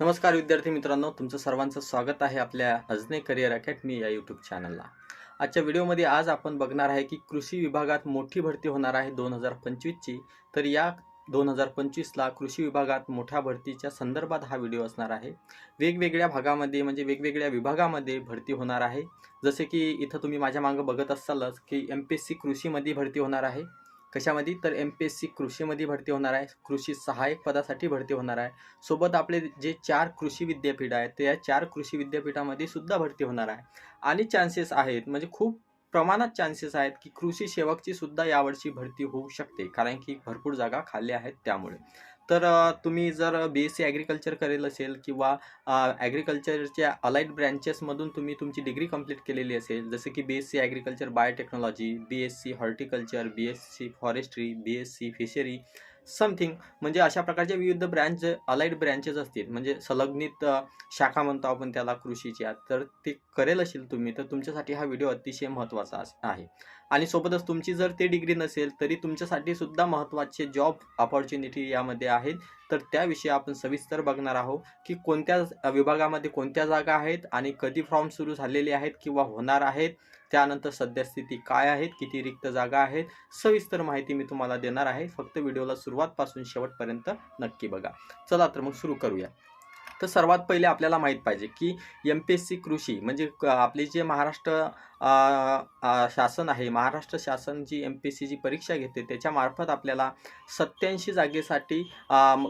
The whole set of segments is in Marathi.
नमस्कार विद्यार्थी मित्रांनो तुमचं सर्वांचं स्वागत आहे आपल्या अजने करिअर अकॅडमी या यूट्यूब चॅनलला आजच्या व्हिडिओमध्ये आज आपण बघणार आहे की कृषी विभागात मोठी भरती होणार आहे दोन हजार पंचवीसची. तर या दोन हजार पंचवीसला कृषी विभागात मोठ्या भरतीच्या संदर्भात हा व्हिडिओ असणार आहे. वेगवेगळ्या भागामध्ये म्हणजे वेगवेगळ्या विभागामध्ये भरती होणार आहे. जसे की इथं तुम्ही माझ्या मागं बघत असालच की एम पी एस सी कृषीमध्ये भरती होणार आहे. कशामध्ये? तर एम पी एस सी कृषीमध्ये भरती होणार आहे. कृषी सहाय्यक पदासाठी भरती होणार आहे. सोबत आपले जे चार कृषी विद्यापीठ आहेत त्या चार कृषी विद्यापीठामध्ये सुद्धा भरती होणार आहे. आणि चान्सेस आहेत म्हणजे खूप प्रमाणात चान्सेस आहेत की कृषी सेवकची सुद्धा यावर्षी भरती होऊ शकते. कारण की भरपूर जागा खाल्ल्या आहेत त्यामुळे. तर तुम्ही जर बी एस सी ॲग्रिकल्चर करेल असेल किंवा ॲग्रिकल्चरच्या अलाईड ब्रँचेसमधून तुम्ही तुमची डिग्री कंप्लीट केलेली असेल जसे की B S C agriculture biotechnology B S C horticulture B S C forestry B S C fishery something म्हणजे अशा प्रकारच्या विविध ब्रँच अलाईड ब्रँचेस असतील. म्हणजे संलग्नित शाखा म्हणतो आपण त्याला कृषीच्या. तर ते करेल असेल तुम्ही तर तुमच्यासाठी हा व्हिडिओ अतिशय महत्त्वाचा आहे. आणि सोबतच तुमची जर ते डिग्री नसेल तरी तुमच्यासाठी सुद्धा महत्त्वाचे जॉब अपॉर्च्युनिटी यामध्ये आहेत. तर त्याविषयी आपण सविस्तर बघणार आहोत की कोणत्या विभागामध्ये कोणत्या जागा आहेत आणि कधी फॉर्म सुरू झालेले आहेत किंवा होणार आहेत. त्यानंतर सद्यस्थिती काय आहेत किती रिक्त जागा आहेत सविस्तर माहिती मी तुम्हाला देणार आहे. फक्त व्हिडिओला सुरुवातपासून शेवटपर्यंत नक्की बघा. चला तर मग सुरू करूया. तर सर्वात पहिले आपल्याला माहीत पाहिजे की एम पी एस सी कृषी म्हणजे क- आपले जे महाराष्ट्र शासन आहे. महाराष्ट्र शासन जी एम पी एस जी परीक्षा घेते त्याच्यामार्फत आपल्याला सत्याऐंशी जागेसाठी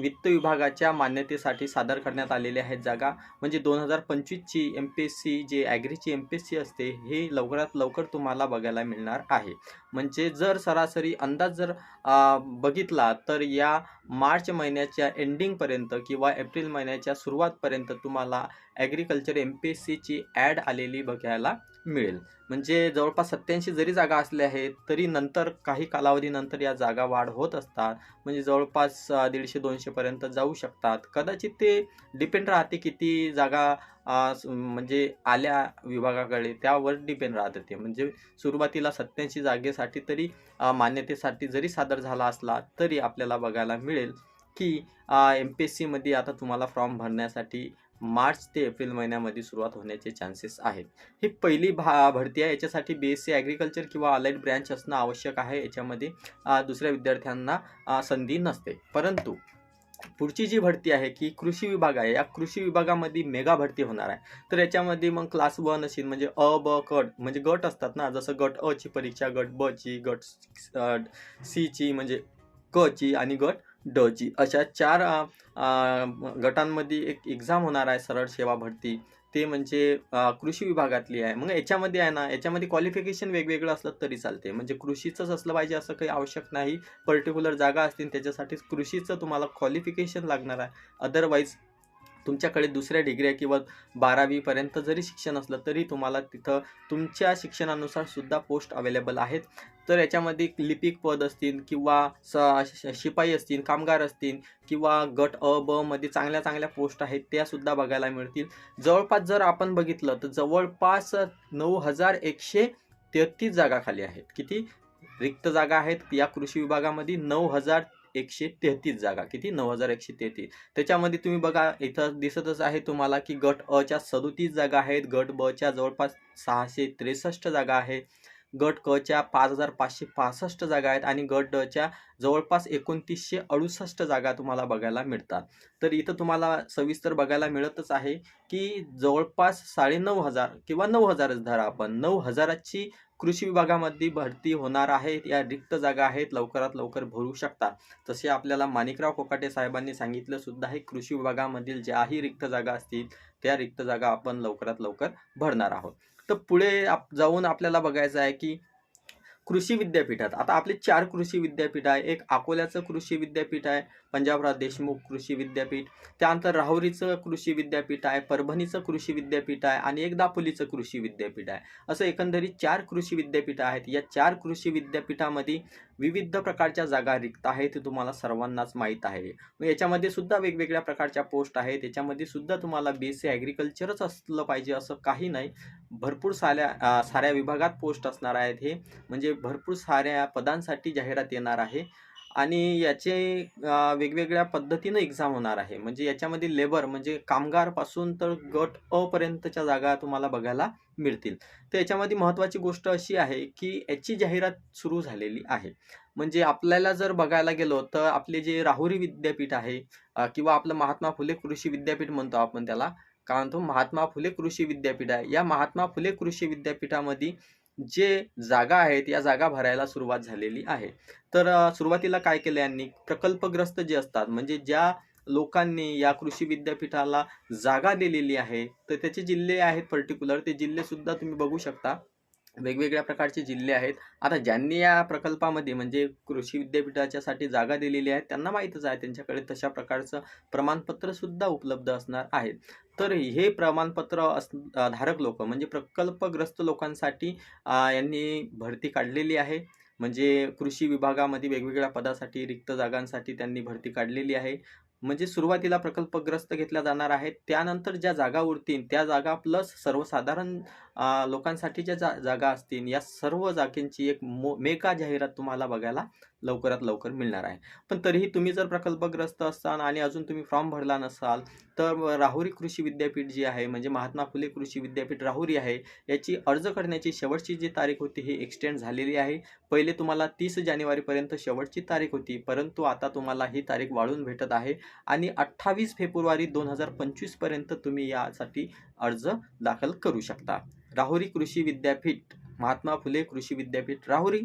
वित्त विभागाच्या मान्यतेसाठी सादर करण्यात आलेल्या आहेत जागा. म्हणजे दोन हजार पंचवीसची एम पी एस सी जे ॲग्रीची एम पी एस सी असते हे लवकरात लवकर तुम्हाला बघायला मिळणार आहे. म्हणजे जर सरासरी अंदाज जर बघितला तर या मार्च महिन्याच्या एंडिंगपर्यंत किंवा एप्रिल महिन्याच्या सुरुवातपर्यंत तुम्हाला ॲग्रिकल्चर एम पी एस सीची ॲड आलेली बघायला मिळेल. म्हणजे जवळपास सत्याऐंशी जरी जागा असल्या आहेत तरी नंतर काही कालावधीनंतर या जागा वाढ होत असतात. म्हणजे जवळपास दीडशे दोनशेपर्यंत जाऊ शकतात. कदाचित ते डिपेंड राहते किती जागा म्हणजे आल्या विभागाकडे त्यावर डिपेंड राहते ते. म्हणजे सुरुवातीला सत्याऐंशी जागेसाठी तरी मान्यतेसाठी जरी सादर झाला असला तरी आपल्याला बघायला मिळेल की एम पी एस सीमध्ये आता तुम्हाला फॉर्म भरण्यासाठी मार्च ते एप्रिल महिन्यामध्ये सुरुवात होण्याचे चान्सेस आहेत. ही पहिली भा भरती आहे. याच्यासाठी बी एस सी ॲग्रिकल्चर किंवा अलाइड ब्रँच असणं आवश्यक आहे. याच्यामध्ये दुसऱ्या विद्यार्थ्यांना संधी नसते. परंतु पुढची जी भरती आहे की कृषी विभाग आहे. या कृषी विभागामध्ये मेगा भरती होणार आहे. तर याच्यामध्ये मग क्लास वन असेल म्हणजे अ ब कट म्हणजे गट असतात ना. जसं गट अ ची परीक्षा गट ब ची गट सी ची म्हणजे क ची आणि गट ड जी अशा चार गटांमध्ये एक एक्झाम होणार आहे सरळ सेवा भरती. ते म्हणजे कृषी विभागातली आहे. मग याच्यामध्ये आहे ना याच्यामध्ये क्वालिफिकेशन वेगवेगळं असलं तरी चालते म्हणजे कृषीचंच असलं पाहिजे असं काही आवश्यक नाही. पर्टिक्युलर जागा असतील त्याच्यासाठीच कृषीचं तुम्हाला क्वालिफिकेशन लागणार आहे. अदरवाईज तुमच्याकडे दुसऱ्या डिग्र्या किंवा बारावीपर्यंत जरी शिक्षण असलं तरी तुम्हाला तिथं तुमच्या शिक्षणानुसार सुद्धा पोस्ट अवेलेबल आहेत. तर याच्यामध्ये लिपिक पद असतील किंवा स शिपाई असतील कामगार असतील किंवा गट अ ब मध्ये चांगल्या चांगल्या पोस्ट आहेत त्यासुद्धा बघायला मिळतील. जवळपास जर आपण बघितलं तर जवळपास नऊ हजार एकशे तेहतीस जागा खाली आहेत. किती? रिक्त जागा आहेत. या कृषी विभागामध्ये नऊ हजार एकशे तेहतीस जागा किती? नऊ हजार एकशे तेहतीस. त्याच्यामध्ये तुम्ही बघा इथं दिसतच आहे तुम्हाला की गट अच्या सदोतीस जागा आहेत गट बच्या जवळपास सहाशे त्रेसष्ट जागा आहे गट क च्या पाच हजार पाचशे पासष्ट जागा आहेत आणि गट डच्या जवळपास एकोणतीसशे अडुसष्ट जागा तुम्हाला बघायला मिळतात. तर इथं तुम्हाला सविस्तर बघायला मिळतच आहे की जवळपास साडेनऊ हजार किंवा नऊ हजारच धरा आपण. नऊ हजाराची कृषी विभागामध्ये भरती होणार आहे. या रिक्त जागा आहेत. लवकरात लवकर भरू शकता तसे आपल्याला माणिकराव कोकाटे साहेबांनी सांगितलं सुद्धा आहे. कृषी विभागामधील ज्याही रिक्त जागा असतील त्या रिक्त जागा आपण लवकरात लवकर भरणार आहोत. तर पुढे आप जाऊन आपल्याला बघायचं आहे की कृषी विद्यापीठात. आता आपले चार कृषी विद्यापीठ आहे. एक अकोल्याचं कृषी विद्यापीठ आहे पंजाबराव देशमुख कृषी विद्यापीठ. त्यानंतर राहुरीचं कृषी विद्यापीठ आहे परभणीचं कृषी विद्यापीठ आहे आणि एक दापोलीचं कृषी विद्यापीठ आहे. असं एकंदरीत चार कृषी विद्यापीठ आहेत. या चार कृषी विद्यापीठामध्ये विविध प्रकारच्या जागा रिक्त आहेत ते तुम्हाला सर्वांनाच माहीत आहे. याच्यामध्ये सुद्धा वेगवेगळ्या प्रकारच्या पोस्ट आहेत. याच्यामध्ये सुद्धा तुम्हाला बी एस सी ॲग्रिकल्चरच असलं पाहिजे असं काही नाही. भरपूर साऱ्या साऱ्या विभागात पोस्ट असणार आहेत हे. म्हणजे भरपूर साऱ्या पदांसाठी जाहिरात येणार आहे. आणि याचे वेगवेगळ्या पद्धतीनं एक्झाम होणार आहे. म्हणजे याच्यामध्ये लेबर म्हणजे कामगारपासून तर गट अ पर्यंतच्या जागा तुम्हाला बघायला मिळतील. तर याच्यामध्ये महत्त्वाची गोष्ट अशी आहे की याची जाहिरात सुरू झालेली आहे. म्हणजे आपल्याला जर बघायला गेलो तर आपले जे राहुरी विद्यापीठ आहे किंवा आपलं महात्मा फुले कृषी विद्यापीठ म्हणतो आपण त्याला कारण तो महात्मा फुले कृषी विद्यापीठ आहे. या महात्मा फुले कृषी विद्यापीठामध्ये जे जागा आहेत या जागा भरायला सुरुवात झालेली आहे. तर सुरुवातीला काय केलं यांनी? प्रकल्पग्रस्त जे असतात म्हणजे ज्या लोकांनी या कृषी विद्यापीठाला जागा दिलेली आहे तर त्याचे जिल्हे आहेत पर्टिक्युलर ते जिल्हेसुद्धा तुम्ही बघू शकता. वेगवेगळ्या प्रकारचे जिल्हे आहेत. आता ज्यांनी या प्रकल्पामध्ये म्हणजे कृषी विद्यापीठाच्यासाठी जागा दिलेली आहे त्यांना माहीतच आहे त्यांच्याकडे तशा प्रकारचं प्रमाणपत्र सुद्धा उपलब्ध असणार आहे. तर हे प्रमाणपत्र अस धारक लोक म्हणजे प्रकल्पग्रस्त लोकांसाठी यांनी भरती काढलेली आहे. म्हणजे कृषी विभागामध्ये वेगवेगळ्या पदासाठी रिक्त जागांसाठी त्यांनी भरती काढलेली आहे. म्हणजे सुरुवातीला प्रकल्पग्रस्त घेतल्या जाणार आहेत. त्यानंतर ज्या जागा उरतील त्या जागा प्लस सर्वसाधारण लोकांसाठीच्या जा जागा असतील या सर्व जागेंची एक मो मेका जाहिरात तुम्हाला बघायला लवकरात लवकर मिळणार आहे. पण तरीही तुम्ही जर प्रकल्पग्रस्त असाल आणि अजून तुम्ही फॉर्म भरला नसाल तर राहुरी कृषी विद्यापीठ जी आहे म्हणजे महात्मा फुले कृषी विद्यापीठ राहुरी आहे याची अर्ज करण्याची शेवटची जी तारीख होती ही एक्सटेंड झालेली आहे. पहिले तुम्हाला तीस जानेवारीपर्यंत शेवटची तारीख होती परंतु आता तुम्हाला ही तारीख वाढून भेटत आहे. आणि अठ्ठावीस फेब्रुवारी दोन हजार पंचवीसपर्यंत तुम्ही यासाठी अर्ज दाखल करू शकता. राहुरी कृषी विद्यापीठ महात्मा फुले कृषी विद्यापीठ राहुरी.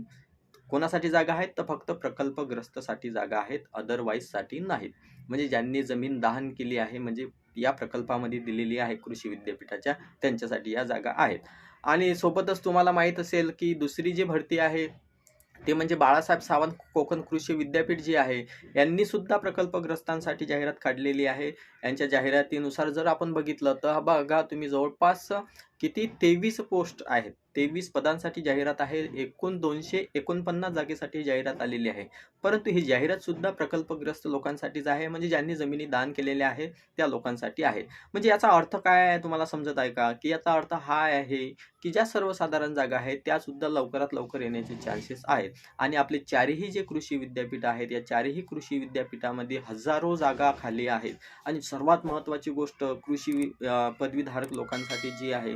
कोणासाठी जागा आहेत? तर फक्त प्रकल्पग्रस्तसाठी जागा आहेत अदरवाईजसाठी नाहीत. म्हणजे ज्यांनी जमीन दाहन केली आहे म्हणजे या प्रकल्पामध्ये दिलेली आहे कृषी विद्यापीठाच्या त्यांच्यासाठी या जागा आहेत. आणि सोबतच तुम्हाला माहीत असेल की दुसरी जी भरती आहे ते म्हणजे बाळासाहेब सावंत कोकण कृषी विद्यापीठ जी आहे यांनी सुद्धा प्रकल्पग्रस्तांसाठी जाहिरात काढलेली आहे. यांच्या जाहिरातीनुसार जर आपण बघितलं तर बघा तुम्ही जवळपास किती तेवीस पोस्ट आहेत. तेवीस पदांसाठी जाहिरात आहे. एकूण दोनशे एकोणपन्नास जागेसाठी जाहिरात आलेली आहे. परंतु ही जाहिरात सुद्धा प्रकल्पग्रस्त लोकांसाठीच आहे. म्हणजे ज्यांनी जमिनी दान केलेल्या आहे त्या लोकांसाठी आहे. म्हणजे याचा अर्थ काय आहे तुम्हाला समजत आहे का? की याचा अर्थ हा आहे की ज्या सर्वसाधारण जागा आहेत त्या सुद्धा लवकरात लवकर येण्याचे चान्सेस आहेत. आणि आपले चारही जे कृषी विद्यापीठ आहेत या चारही कृषी विद्यापीठामध्ये हजारो जागा खाली आहेत. आणि सर्वात महत्त्वाची गोष्ट कृषी पदवीधारक लोकांसाठी जी आहे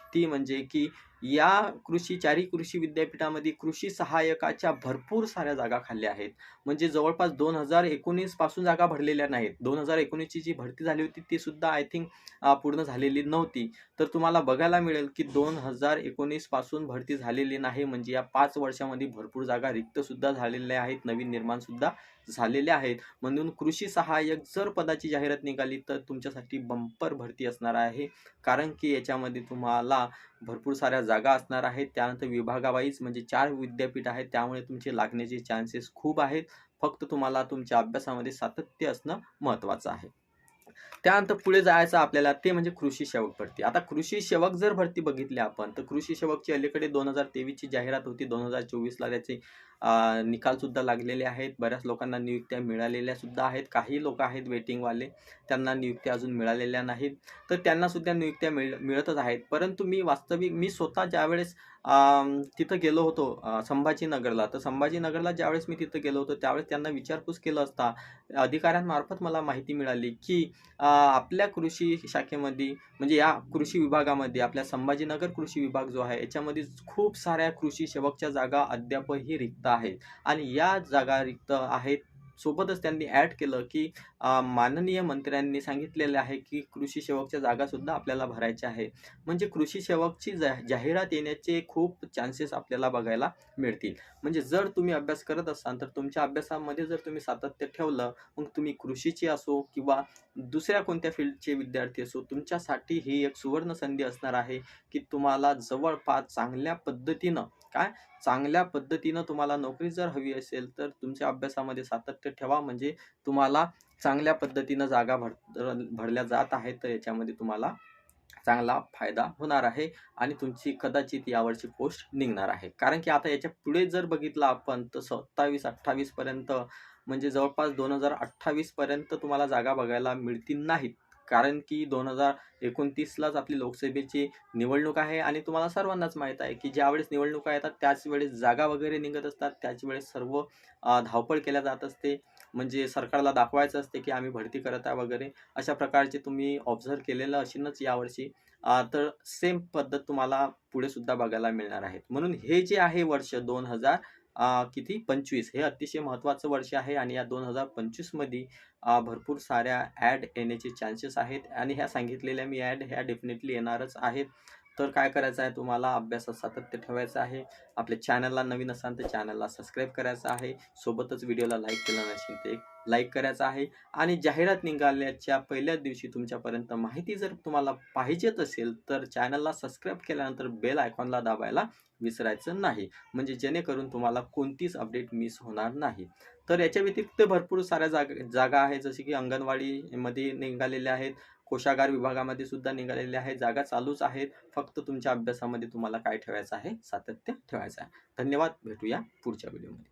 ती म्हणजे की या कृषी चारी कृषी विद्यापीठामध्ये कृषी सहाय्यकाच्या भरपूर साऱ्या जागा खाल्ल्या आहेत. म्हणजे जवळपास दोन हजार एकोणीसपासून जागा भरलेल्या नाहीत. दोन हजार एकोणीसची जी भरती झाली होती ती सुद्धा आय थिंक पूर्ण झालेली नव्हती. तर तुम्हाला बघायला मिळेल की दोन हजार एकोणीसपासून भरती झालेली नाही. म्हणजे या पाच वर्षामध्ये भरपूर जागा रिक्त सुद्धा झालेल्या आहेत. नवीन निर्माण सुद्धा आहेत. म्हणून कृषी सहाय्यक जर पदाची जाहिरात निघाली तर तुमच्यासाठी बंपर भरती असणार आहे. कारण की याच्यामध्ये तुम्हाला भरपूर साऱ्या जागा असणार आहेत. त्यानंतर विभागावाईज म्हणजे चार विद्यापीठ आहेत. त्यामुळे तुमचे लागण्याचे चान्सेस खूप आहेत. फक्त तुम्हाला तुमच्या अभ्यासामध्ये सातत्य असणं महत्त्वाचं आहे. त्यानंतर पुढे जायचं आपल्याला ते म्हणजे कृषी सेवक भरती. आता कृषी सेवक जर भरती बघितली आपण तर कृषी सेवकची अलीकडे दोन हजार तेवीसची जाहिरात होती. दोन हजार चोवीसला त्याचे निकालसुद्धा लागलेले आहेत. बऱ्याच लोकांना नियुक्त्या मिळालेल्या सुद्धा आहेत. काही लोक आहेत वेटिंगवाले. त्यांना नियुक्त्या अजून मिळालेल्या नाहीत. तर त्यांनासुद्धा नियुक्त्या मिळ मिळतच आहेत. परंतु मी वास्तविक मी स्वतः ज्यावेळेस तिथं गेलो होतो संभाजीनगरला तर संभाजीनगरला ज्यावेळेस मी तिथं गेलो होतो त्यावेळेस त्यांना विचारपूस केलं असता अधिकाऱ्यांमार्फत मला माहिती मिळाली की आपल्या कृषी शाखेमध्ये म्हणजे या कृषी विभागामध्ये आपल्या संभाजीनगर कृषी विभाग जो आहे याच्यामध्ये खूप साऱ्या कृषी सेवकच्या जागा अद्यापही रिक्त आहेत. आणि या जागा रिक्त आहेत सोबतच त्यांनी ॲड केलं की माननीय मंत्र्यांनी सांगितलेले आहे की कृषी सेवकच्या जागासुद्धा आपल्याला भरायच्या आहे. म्हणजे कृषी सेवकची जा जाहिरात येण्याचे खूप चान्सेस आपल्याला बघायला मिळतील. म्हणजे जर तुम्ही अभ्यास करत असाल तर तुमच्या अभ्यासामध्ये जर तुम्ही सातत्य ठेवलं मग तुम्ही कृषीची असो किंवा दुसऱ्या कोणत्या फील्डचे विद्यार्थी असो तुमच्यासाठी ही एक सुवर्ण संधी असणार आहे की तुम्हाला जवळपास चांगल्या पद्धतीनं काय? चांगल्या पद्धतीनं तुम्हाला नोकरी जर हवी असेल तर तुमच्या अभ्यासामध्ये सातत्य ठेवा. म्हणजे तुम्हाला चांगल्या पद्धतीनं जागा भर भरल्या जात आहेत तर याच्यामध्ये तुम्हाला चांगला फायदा होणार आहे आणि तुमची कदाचित यावरची पोस्ट निघणार आहे. कारण की आता याच्यापुढे जर बघितलं आपण तर सत्तावीस अठ्ठावीसपर्यंत म्हणजे जवळपास दोन हजार अठ्ठावीसपर्यंत तुम्हाला जागा बघायला मिळतील नाहीत. कारण की दोन हजार एकोणतीसलाच आपली लोकसभेची निवडणूक आहे आणि तुम्हाला सर्वांनाच माहीत आहे की ज्यावेळेस निवडणुका येतात त्याच वेळेस जागा वगैरे निघत असतात त्याच वेळेस सर्व धावपळ केल्या जात असते. म्हणजे सरकारला दाखवायचं असते की आम्ही भरती करत आहे वगैरे. अशा प्रकारचे तुम्ही ऑब्झर्व केलेलं असेलच यावर्षी तर सेम पद्धत तुम्हाला पुढे सुद्धा बघायला मिळणार आहेत. म्हणून हे जे आहे वर्ष दोन हजार किती? पंचवीस. हे अतिशय महत्त्वाचं वर्ष आहे आणि या दोन हजार पंचवीसमध्ये भरपूर साऱ्या ॲड येण्याचे चान्सेस आहेत आणि ह्या सांगितलेल्या मी ॲड ह्या डेफिनेटली येणारच आहेत. तर काय करायचं आहे तुम्हाला? अभ्यासात सातत्य ठेवायचं आहे. आपल्या चॅनलला नवीन असाल तर चॅनलला सबस्क्राईब करायचं आहे. सोबतच व्हिडिओला लाईक केला नसेल तर एक लाईक करायचं आहे. आणि जाहिरात निघाल्याच्या पहिल्याच दिवशी तुमच्यापर्यंत माहिती जर तुम्हाला पाहिजेच असेल तर चॅनलला सबस्क्राईब केल्यानंतर बेल आयकॉनला दाबायला विसरायचं नाही. म्हणजे जेणेकरून तुम्हाला कोणतीच अपडेट मिस होणार नाही. तर याच्या व्यतिरिक्त भरपूर साऱ्या जागा जागा आहेत. जसे की अंगणवाडीमध्ये निघालेल्या आहेत. कोशागार विभागामध्ये सुद्धा निघालेल्या आहेत. जागा चालूच आहेत. फक्त तुमच्या अभ्यासामध्ये तुम्हाला काय ठेवायचं आहे? सातत्य ठेवायचं आहे. धन्यवाद. भेटूया पुढच्या व्हिडिओमध्ये.